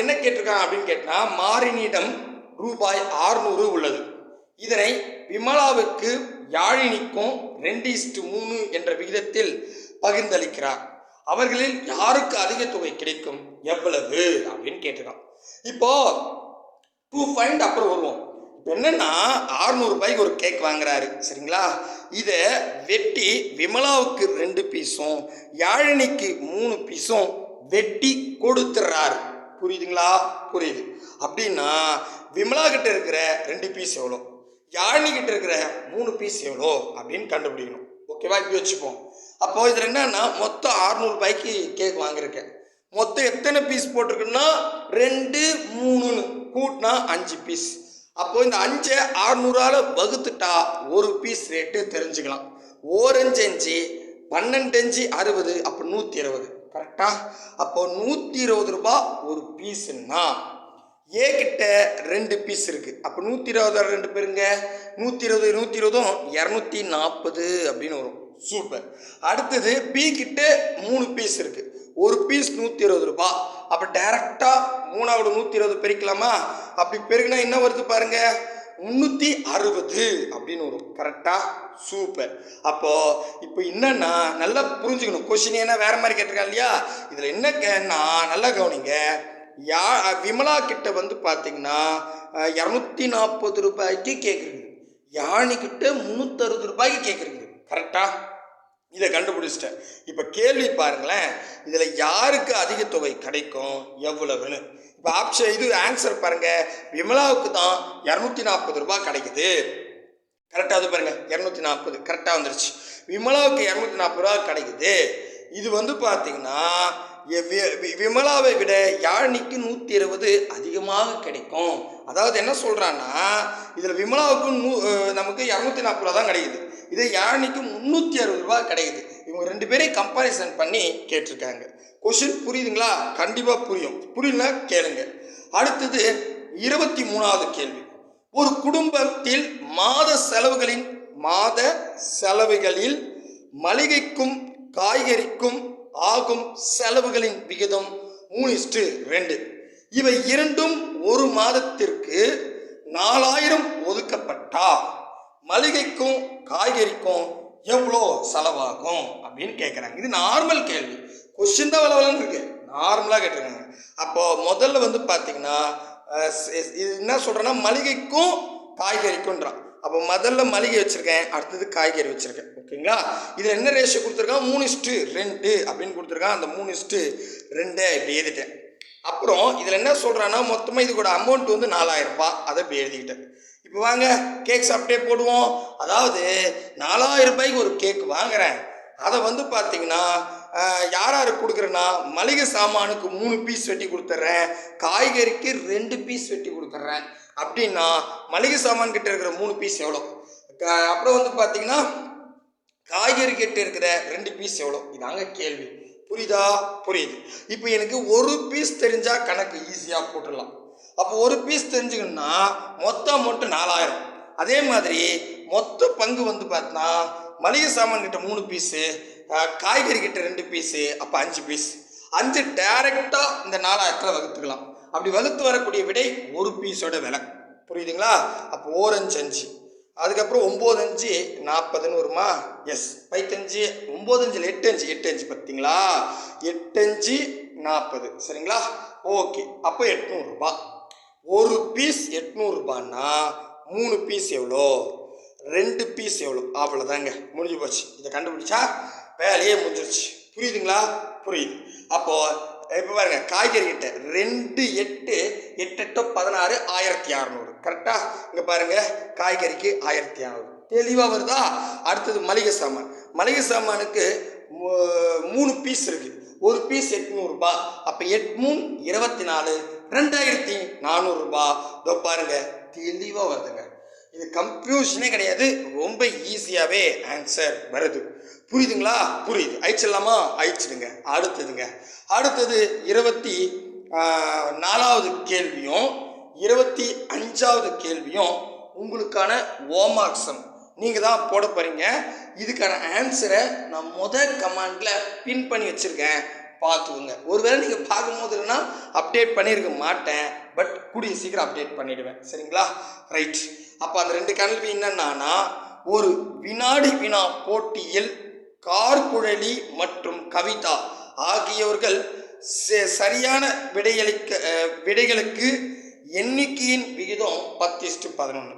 என்ன கேட்டிருக்காங்க அப்படின்னு கேட்டால் மாறினிடம் ரூபாய் ஆறுநூறு உள்ளது. இதனை விமலாவுக்கு யாழினிக்கும் ரெண்டு இஸ்டு மூணு என்ற விகிதத்தில் பகிர்ந்தளிக்கிறார். அவர்களில் யாருக்கு அதிக தொகை கிடைக்கும்? எவ்வளவு? அப்படின்னு கேட்டிருக்கான். இப்போ டூ ஃபைண்ட் அப்புறம் வருவோம். இப்போ என்னன்னா ஆறுநூறு ரூபாய்க்கு ஒரு கேக் வாங்குறாரு சரிங்களா? இதை வெட்டி விமலாவுக்கு ரெண்டு பீஸும் யாழினிக்கு மூணு பீஸும் வெட்டி கொடுத்துட்றாரு புரியுதுங்களா? புரியுது. அப்படின்னா விமலா கிட்ட இருக்கிற ரெண்டு பீஸ் எவ்வளோ? யாழினி கிட்ட இருக்கிற மூணு பீஸ் எவ்வளோ? அப்படின்னு கண்டுபிடிக்கணும். ஓகேவா இப்படி வச்சுப்போம். அப்போ இதில் என்னன்னா மொத்தம் 600 கேக் வாங்கியிருக்கேன். மொத்தம் எத்தனை பீஸ் போட்டிருக்குன்னா ரெண்டு மூணுன்னு. கூட்டினா அஞ்சு பீஸ் அப்போ இந்த அஞ்சை ஆறுநூறால வகுத்துட்டா ஒரு பீஸ் ரேட்டு தெரிஞ்சுக்கலாம். ஓரஞ்சு அஞ்சு பன்னெண்டு அஞ்சு அறுபது அப்போ நூற்றி இருபது. கரெக்டா அப்போ நூற்றி இருபது ரூபாய் ஒரு பீஸுன்னா ஏ கிட்ட ரெண்டு பீஸ் இருக்கு. அப்போ நூற்றி இருபது ரெண்டு பேருங்க. நூற்றி இருபது நூற்றி இருபதும் இரநூத்தி நாற்பது அப்படின்னு வரும். சூப்பர் அடுத்தது பி கிட்ட மூணு பீஸ் இருக்கு. ஒரு பீஸ் நூற்றி இருபது ரூபா. அப்போ டைரக்டாக மூணாவோட நூற்றி இருபது பெருக்கலாமா? அப்படி பெருக்குனா என்ன வருது பாருங்கள் முந்நூற்றி அறுபது அப்படின்னு வரும். கரெக்டாக சூப்பர் அப்போது இப்போ என்னென்னா நல்லா புரிஞ்சுக்கணும். கொஷின் ஏன்னா வேற மாதிரி கேட்டிருக்காங்க இல்லையா? இதில் என்ன கேன்னா நல்லா கவனிங்க. யா விமலா கிட்ட வந்து பார்த்தீங்கன்னா இரநூத்தி நாற்பது ரூபாய்க்கு கேட்குறது யானைக்கிட்ட முந்நூற்றறுபது ரூபாய்க்கு கேட்குறது கரெக்டாக இதை கண்டுபிடிச்சிட்டேன். இப்போ கேள்வி பாருங்களேன். இதில் யாருக்கு அதிக தொகை கிடைக்கும்? எவ்வளவுன்னு. இப்போ ஆப்ஷன் இது ஆன்சர் பாருங்க. விமலாவுக்கு தான் இரநூத்தி நாற்பது ரூபாய் கிடைக்குது. கரெக்டாக அது பாருங்க. இரநூத்தி நாற்பது கரெக்டாக வந்துருச்சு. விமலாவுக்கு இரநூத்தி நாற்பது ரூபா கிடைக்குது. இது வந்து பார்த்தீங்கன்னா விமலாவை விட யாழினிக்கு நூற்றி இருபது அதிகமாக கிடைக்கும். அதாவது என்ன சொல்கிறான்னா இதில் விமலாவுக்கு நூ நமக்கு இரநூத்தி நாற்பது ரூபா தான் கிடைக்குது. இதே யாழினிக்கு முந்நூற்றி அறுபது ரூபா கிடைக்குது. இவங்க ரெண்டு பேரையும் கம்பாரிசன் பண்ணி கேட்டிருக்காங்க. கொஷின் புரியுதுங்களா? கண்டிப்பாக புரியும். புரியல கேளுங்க. அடுத்தது இருபத்தி மூணாவது கேள்வி. ஒரு குடும்பத்தில் மாத செலவுகளின் மாத செலவுகளில் மளிகைக்கும் காய்கறிக்கும் ஆகும் செலவுகளின் விகிதம் மூணு இஸ்டு ரெண்டு. இவை இரண்டும் ஒரு மாதத்திற்கு நாலாயிரம் ஒதுக்கப்பட்டா? மளிகைக்கும் காய்கறிக்கும் எவ்வளோ செலவாகும் அப்படின்னு கேட்குறாங்க இது நார்மல் கேள்வி. கொஸ்டின் தான் வளவலன்னு இருக்கு. நார்மலாக கேட்டிருக்காங்க. அப்போது முதல்ல வந்து பார்த்தீங்கன்னா இது என்ன சொல்கிறேன்னா மளிகைக்கும் காய்கறிக்கும்ன்றான். அப்போ முதல்ல மளிகை வச்சுருக்கேன் அடுத்தது காய்கறி வச்சுருக்கேன். ஓகேங்களா? இதில் என்ன ரேஷியோ கொடுத்துருக்கான்? மூணு இஸ்ட்டு ரெண்டு அப்படின்னு கொடுத்துருக்கான். அந்த மூணு இஸ்ட்டு ரெண்டே இப்படி எழுதிட்டேன். அப்புறம் இதில் என்ன சொல்கிறான்னா மொத்தமாக இதுக்கூட அமௌண்ட் வந்து நாலாயிரம் ரூபாய். அதை இப்படி எழுதிக்கிட்டேன். இப்போ வாங்க கேக் சாப்பிட்டே போடுவோம். அதாவது நாலாயிரம் ரூபாய்க்கு ஒரு கேக் வாங்குறேன். அதை வந்து பார்த்தீங்கன்னா யார் யார் யாருக்கு கொடுக்குறேன்னா மளிகை சாமானுக்கு மூணு பீஸ் வெட்டி கொடுத்துட்றேன் காய்கறிக்கு ரெண்டு பீஸ் வெட்டி கொடுத்துட்றேன் அப்படின்னா மளிகை சாமான் கிட்ட இருக்கிற மூணு பீஸ் எவ்வளோ அப்புறம் வந்து பார்த்தீங்கன்னா காய்கறி கிட்ட இருக்கிற ரெண்டு பீஸ் எவ்வளோ இதாங்க கேள்வி. புரியுதா? புரியுது. இப்போ எனக்கு ஒரு பீஸ் தெரிஞ்சால் கணக்கு ஈஸியாக போட்டுடலாம். அப்போ ஒரு பீஸ் தெரிஞ்சுக்கணும்னா மொத்த அமௌண்ட்டு நாலாயிரம். அதே மாதிரி மொத்த பங்கு வந்து பார்த்தோன்னா மளிகை சாமான் கிட்ட மூணு பீஸு காய்கறி கிட்ட ரெண்டு பீஸு அப்போ அஞ்சு பீஸ் அஞ்சு டைரெக்டாக இந்த நாலாயிரத்தில் வகுத்துக்கலாம். அப்படி வகுத்து வரக்கூடிய விடை ஒரு பீஸோட விலை. புரியுதுங்களா? அப்போ ஓரஞ்சு அஞ்சு. அதுக்கப்புறம் ஒம்பது அஞ்சு நாற்பதுன்னு வருமா? எஸ் பைத்தஞ்சு ஒம்பது அஞ்சில் எட்டு அஞ்சு எட்டு அஞ்சு பார்த்தீங்களா எட்டஞ்சு நாற்பது. சரிங்களா? ஓகே. அப்போ எட்நூறுரூபா ஒரு பீஸ் எட்நூறுபான்னா மூணு பீஸ் எவ்வளோ? ரெண்டு பீஸ் எவ்வளோ? அவ்வளோதாங்க. முடிஞ்சு போச்சு. இதை கண்டுபிடிச்சா வேலையே முடிஞ்சிருச்சு. புரியுதுங்களா? புரியுது. அப்போது இப்போ பாருங்க காய்கறி கிட்ட ரெண்டு எட்டு எட்டு எட்டு பதினாறு ஆயிரத்தி அறநூறு. கரெக்டாக இங்கே பாருங்க காய்கறிக்கு ஆயிரத்தி அறநூறு. தெளிவாக வருதா? அடுத்தது மளிகை சாமான். மளிகை சாமானுக்கு மூணு பீஸ் இருக்குது ஒரு பீஸ் எட்நூறுபா அப்போ எட் மூணு இருபத்தி நாலு ரெண்டாயிரத்தி நானூறுரூபா இதோ பாருங்க தெளிவாக வருதுங்க. இது கம்ப்யூஷனே கிடையாது ரொம்ப ஈஸியாகவே ஆன்சர் வருது. புரியுதுங்களா? புரியுது. அழிச்சிடலாமா? அழிச்சிடுங்க. அடுத்ததுங்க. அடுத்தது இருபத்தி நாலாவது கேள்வியும் இருபத்தி அஞ்சாவது கேள்வியும் உங்களுக்கான ஓமாக்சம். நீங்கள் தான் போட போகிறீங்க இதுக்கான ஆன்சரை நான் முதல் கமாண்டில் பின் பண்ணி வச்சுருக்கேன். பார்த்துக்குங்க ஒருவேளை நீங்கள் பார்க்கும்போது இல்லைன்னா அப்டேட் பண்ணியிருக்க மாட்டேன். பட் கூடிய சீக்கிரம் அப்டேட் பண்ணிவிடுவேன் சரிங்களா? ரைட் அப்போ அந்த ரெண்டு கேள்வி என்னென்னா ஒரு வினாடி வினா போட்டியில் கார்குழலி மற்றும் கவிதா ஆகியோர்கள் ச- சரியான விடையளிக்க விடைகளுக்கு எண்ணிக்கையின் விகிதம் பத்து பதினொன்று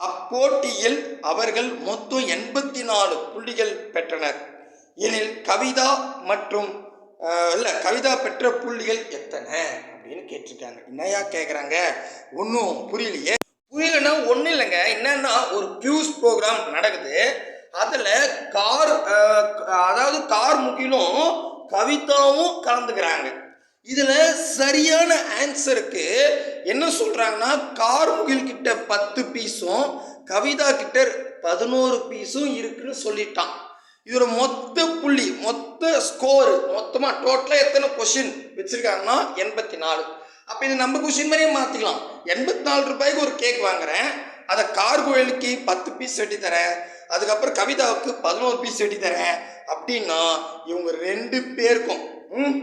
அப்போட்டியில் அவர்கள் மொத்தம் எண்பத்தி நாலு புள்ளிகள் பெற்றனர். எனில் கவிதா மற்றும் இல்லை கவிதா பெற்ற புள்ளிகள் எத்தனை அப்படின்னு கேட்டிருக்காங்க. என்னையா கேட்குறாங்க ஒன்றும் புரியலையே. புரியலன்னா ஒன்றும் இல்லைங்க. என்னன்னா ஒரு பியூஸ் ப்ரோக்ராம் நடக்குது. அதில் கார் அதாவது கார் முகிலும் கவிதாவும் கலந்துக்கிறாங்க. இதில் சரியான ஆன்சருக்கு என்ன சொல்கிறாங்கன்னா கார்முகில் கிட்ட பத்து பீஸும் கவிதா கிட்ட பதினோரு பீஸும் இருக்குன்னு சொல்லிட்டான். இதோட மொத்த புள்ளி மொத்த ஸ்கோர் மொத்தமாக டோட்டலாக எத்தனை கொஷின் வச்சுருக்காங்கன்னா எண்பத்தி நாலு அப்போ இது நம்ம கொஷின் மாதிரியே மாற்றிக்கலாம் எண்பத்தி நாலு ரூபாய்க்கு ஒரு கேக் வாங்குறேன். அதை கார்கோயிலுக்கு பத்து பீஸ் வெட்டி தரேன். அதுக்கப்புறம் கவிதாவுக்கு பதினோரு பீஸ் வெட்டி தரேன். அப்படின்னா இவங்க ரெண்டு பேருக்கும் ம்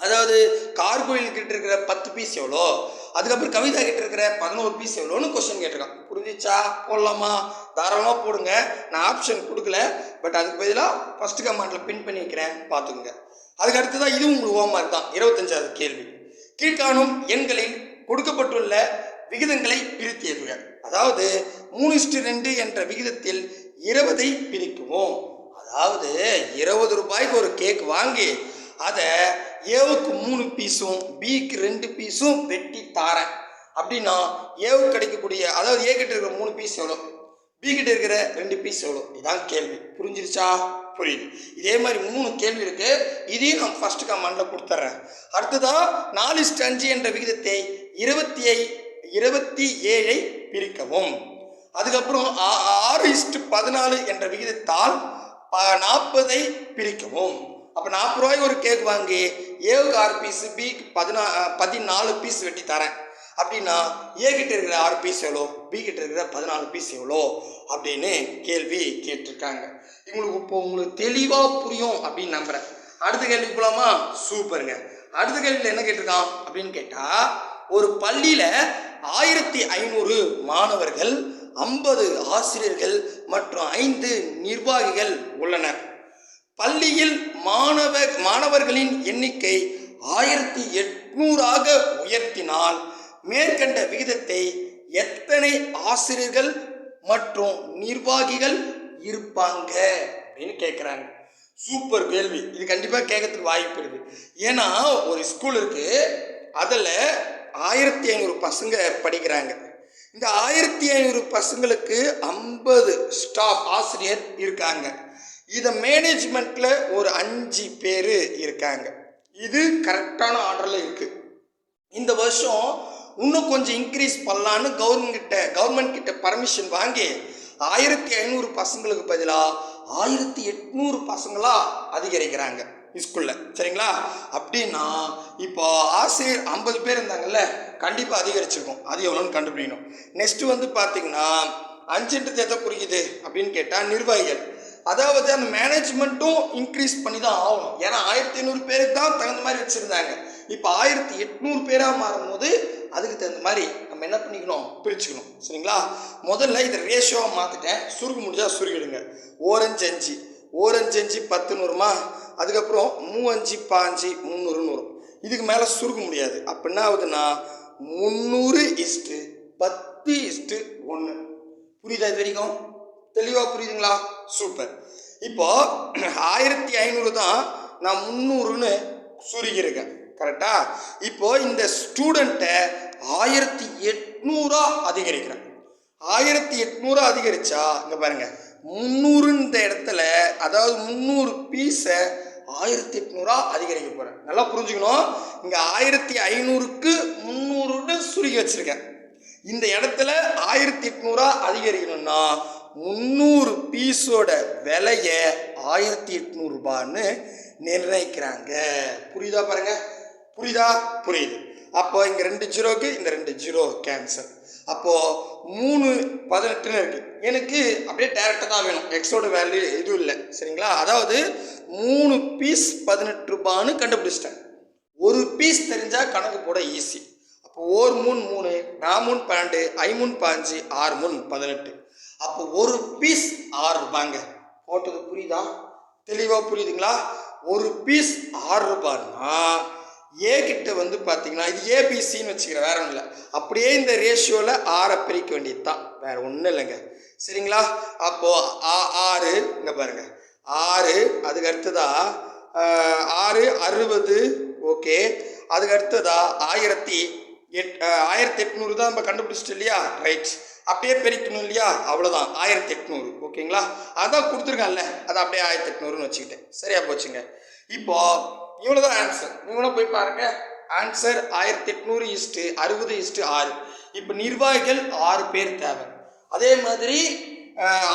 அதாவது கார்கோயில் கிட்ட இருக்கிற பத்து பீஸ் எவ்வளோ? அதுக்கப்புறம் கவிதா கிட்ட இருக்கிற பதினோரு பீஸ் எவ்வளோன்னு கொஸ்டின் கேட்டிருக்கான். புரிஞ்சிச்சா? போடலாமா? தாராளமாக போடுங்க. நான் ஆப்ஷன் கொடுக்கல. பட் அதுக்கு பதிலாக ஃபஸ்ட்டு கமாண்டில் பின் பண்ணி வைக்கிறேன். பார்த்துக்குங்க. அதுக்கு அடுத்ததான் இதுவும் உங்களுக்கு ஹோம்ஒர்க் தான். இருபத்தஞ்சாவது கேள்வி. கீழ்காணும் எண்களில் கொடுக்கப்பட்டுள்ள விகிதங்களை பிரித்து எழுதுக அதாவது மூணு இஸ்டு ரெண்டு என்ற விகிதத்தில் இருபதை பிரிக்குவோம் அதாவது இருபது ரூபாய்க்கு ஒரு கேக் வாங்கி அதை ஏவுக்கு மூணு பீஸும் பிக்கு ரெண்டு பீஸும் வெட்டி தாரேன். அப்படின்னா ஏவுக்கு கிடைக்கக்கூடிய அதாவது ஏ கிட்ட இருக்கிற மூணு பீஸ் எவ்வளோ பி கிட்ட இருக்கிற ரெண்டு பீஸ் எவ்வளோ இதான் கேள்வி. புரிஞ்சிருச்சா? புரியுது. இதே மாதிரி மூணு கேள்வி இருக்கு. இதையும் நான் ஃபர்ஸ்ட் கமாண்டில் கொடுத்துட்றேன் அடுத்ததா நாலு ஸ்டஞ்சு அஞ்சு என்ற விகிதத்தை இருபத்தி ஐ இருபத்தி ஏழை பிரிக்கவும். அதுக்கப்புறம் ஆ- ஆறு இஸ்ட் பதினாலு என்ற விகிதத்தால் நாற்பதை பிரிக்கவும். அப்போ நாற்பது ரூபாய்க்கு ஒரு கேக் வாங்கி ஏவுக்கு ஆறு பீஸு பிக்கு பதினா பதினாலு பீஸ் வெட்டி தரேன். அப்படின்னா ஏ கிட்ட இருக்கிற ஆறு பீஸ் எவ்வளோ? பி கிட்ட இருக்கிற பதினாலு பீஸ் எவ்வளோ? அப்படின்னு கேள்வி கேட்டிருக்காங்க. இவங்களுக்கு இப்போ உங்களுக்கு தெளிவாக புரியும் அப்படின்னு நம்புகிறேன் அடுத்த கேள்வி போலாமா? சூப்பருங்க. அடுத்த கேள்வியில் என்ன கேட்டிருக்கான் அப்படின்னு கேட்டால் ஒரு பள்ளியில் ஆயிரத்தி ஐநூறு மாணவர்கள் ஐம்பது ஆசிரியர்கள் மற்றும் ஐந்து நிர்வாகிகள் உள்ளனர். பள்ளியில் மாணவ மாணவர்களின் எண்ணிக்கை ஆயிரத்தி எட்நூறாக உயர்த்தினால் மேற்கண்ட விகிதத்தை எத்தனை ஆசிரியர்கள் மற்றும் நிர்வாகிகள் இருப்பாங்க அப்படின்னு கேட்குறாங்க சூப்பர் கேள்வி. இது கண்டிப்பாக கேட்கறதுக்கு வாய்ப்பு இருக்கு. ஏன்னா ஒரு ஸ்கூல் இருக்கு. அதில் ஆயிரத்தி ஐநூறு பசங்க படிக்கிறாங்க. இந்த ஆயிரத்தி ஐநூறு பசங்களுக்கு ஐம்பது ஸ்டாஃப் ஆசிரியர் இருக்காங்க. இதை மேனேஜ்மெண்ட்டில் ஒரு அஞ்சு பேர் இருக்காங்க. இது கரெக்டான ஆர்டரில் இருக்குது இந்த வருஷம் இன்னும் கொஞ்சம் இன்க்ரீஸ் பண்ணலான்னு கவர்மெண்ட் கிட்ட கவர்மெண்ட் கிட்ட பர்மிஷன் வாங்கி ஆயிரத்தி ஐநூறு பசங்களுக்கு பதிலாக ஆயிரத்தி எட்நூறு பசங்களாக அதிகரிக்கிறாங்க ஸ்கூலில் சரிங்களா? அப்படின்னா இப்போ ஆசிரியர் ஐம்பது பேர் இருந்தாங்கல்ல கண்டிப்பாக அதிகரிச்சிருக்கும். அது எவ்வளோன்னு கண்டுபிடிக்கணும். நெக்ஸ்ட்டு வந்து பார்த்திங்கன்னா அஞ்சுன்றது எதை குறிக்குது அப்படின்னு கேட்டால் நிர்வாகிகள். அதாவது அந்த மேனேஜ்மெண்ட்டும் இன்க்ரீஸ் பண்ணி தான் ஆகணும். ஏன்னா ஆயிரத்தி ஐநூறு பேருக்கு தான் தகுந்த மாதிரி வச்சுருந்தாங்க. இப்போ ஆயிரத்தி எட்நூறு பேராக மாறும்போது அதுக்கு தகுந்த மாதிரி நம்ம என்ன பண்ணிக்கணும்? பிரிச்சுக்கணும். சரிங்களா? முதல்ல இதை ரேஷியோவாக மாற்றிட்டேன் சுருக்க முடிஞ்சால் சுருக்கிடுங்க ஓரஞ்சு அஞ்சு. ஓரஞ்சு அஞ்சு பத்து நூறுமா? அதுக்கப்புறம் மூவஞ்சு பாஞ்சு முந்நூறு நூறு. இதுக்கு மேலே சுருக்க முடியாது. அப்போ என்ன ஆகுதுன்னா முந்நூறு இஸ்ட்டு பத்து இஸ்ட்டு ஒன்று புரியுதா இது வரைக்கும்? தெளிவாக புரியுதுங்களா? சூப்பர் இப்போ ஆயிரத்தி ஐநூறு தான் நான் முந்நூறுன்னு சுருகியிருக்கேன் கரெக்டா இப்போ இந்த ஸ்டூடெண்ட்டை ஆயிரத்தி எட்நூறா அதிகரிக்கிறேன். ஆயிரத்தி எட்நூறா அதிகரிச்சா இங்க பாருங்க முந்நூறுன்ற இடத்துல அதாவது முந்நூறு பீஸை ஆயிரத்தி எட்நூறா அதிகரிக்க போறேன். நல்லா புரிஞ்சுக்கணும்? இங்க ஆயிரத்தி ஐநூறுக்கு முந்நூறுன்னு சுருகி வச்சிருக்கேன். இந்த இடத்துல ஆயிரத்தி எட்நூறா அதிகரிக்கணும்னா முந்நூறு பீஸோட விலையை ஆயிரத்தி எட்நூறுபான்னு நிர்ணயிக்கிறாங்க. புரியுதா பாருங்க? புரியுதா? புரியுது. அப்போ இங்கே ரெண்டு ஜீரோக்கு இந்த ரெண்டு ஜீரோ கேன்சல் அப்போது மூணு பதினெட்டுன்னு இருக்குது எனக்கு அப்படியே டேரெக்டாக தான் வேணும். எக்ஸோட வேல்யூ எதுவும் இல்லை. சரிங்களா? அதாவது மூணு பீஸ் பதினெட்டு ரூபான்னு கண்டுபிடிச்சிட்டேன். ஒரு பீஸ் தெரிஞ்சால் கணக்கு போட ஈஸி அப்போ ஓர் மூணு மூணு நான் மூணு பன்னெண்டு ஐ மூணு பாஞ்சு ஆறு மூணு பதினெட்டு. அப்போ ஒரு பீஸ் ஆறு ரூபாங்க. போட்டது புரியுதா? தெளிவாக புரியுதுங்களா? ஒரு பீஸ் ஆறு ரூபான்னா ஏ கிட்ட வந்து பார்த்தீங்கன்னா இது ஏபிசின்னு வச்சுக்கிறேன் வேற ஒன்றும் இல்லை அப்படியே இந்த ரேஷியோவில் ஆறை பிரிக்க வேண்டியது தான் வேற ஒன்றும் இல்லைங்க. சரிங்களா? அப்போது ஆ- ஆறு இங்கே பாருங்க. ஆறு அதுக்கு அடுத்ததா ஆறு அறுபது ஓகே. அதுக்கு அடுத்ததா ஆயிரத்தி எட் ஆயிரத்தி எட்நூறு தான் நம்ம கண்டுபிடிச்சிட்டோம் இல்லையா? ரைட் அப்படியே பெருக்கணும் இல்லையா? அவ்வளோதான் ஆயிரத்தி எட்நூறு. ஓகேங்களா? அதான் கொடுத்துருக்கான்ல. அது அப்படியே ஆயிரத்தி எட்நூறுன்னு வச்சுக்கிட்டேன். சரியா போச்சுங்க. இப்போ இவ்வளோதான் ஆன்சர் நீங்களும் போய் பாருங்க. ஆன்சர் ஆயிரத்தி எட்நூறு இஸ்ட்டு அறுபது இஸ்ட்டு ஆறு. இப்போ நிர்வாகிகள் ஆறு பேர் தேவை. அதே மாதிரி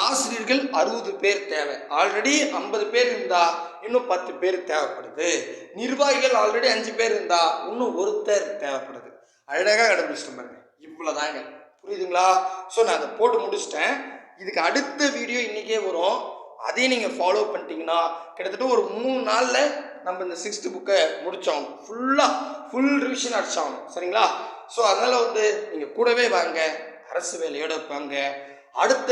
ஆசிரியர்கள் அறுபது பேர் தேவை. ஆல்ரெடி ஐம்பது பேர் இருந்தால் இன்னும் பத்து பேர் தேவைப்படுது. நிர்வாகிகள் ஆல்ரெடி அஞ்சு பேர் இருந்தால் இன்னும் ஒருத்தர் தேவைப்படுது. அழகாக கண்டுபிடிச்சிட்டு பாருங்க. இவ்வளோதாங்க புரியுதுங்களா? ஸோ நான் அதை போட்டு முடிச்சிட்டேன். இதுக்கு அடுத்த வீடியோ இன்றைக்கே வரும். அதையும் நீங்கள் ஃபாலோ பண்ணிட்டீங்கன்னா கிட்டத்தட்ட ஒரு மூணு நாளில் நம்ம இந்த சிக்ஸ்த்து புக்கை முடித்தோம் ஃபுல்லாக ஃபுல் ரிவிஷன் அடித்தோம் சரிங்களா? ஸோ அதனால் வந்து நீங்கள் கூடவே வாங்க. அரசு வேலையோட இருப்பாங்க அடுத்த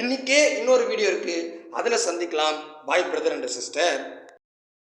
இன்னைக்கே இன்னொரு வீடியோ இருக்குது அதில் சந்திக்கலாம். பாய் பிரதர் அண்ட் சிஸ்டர்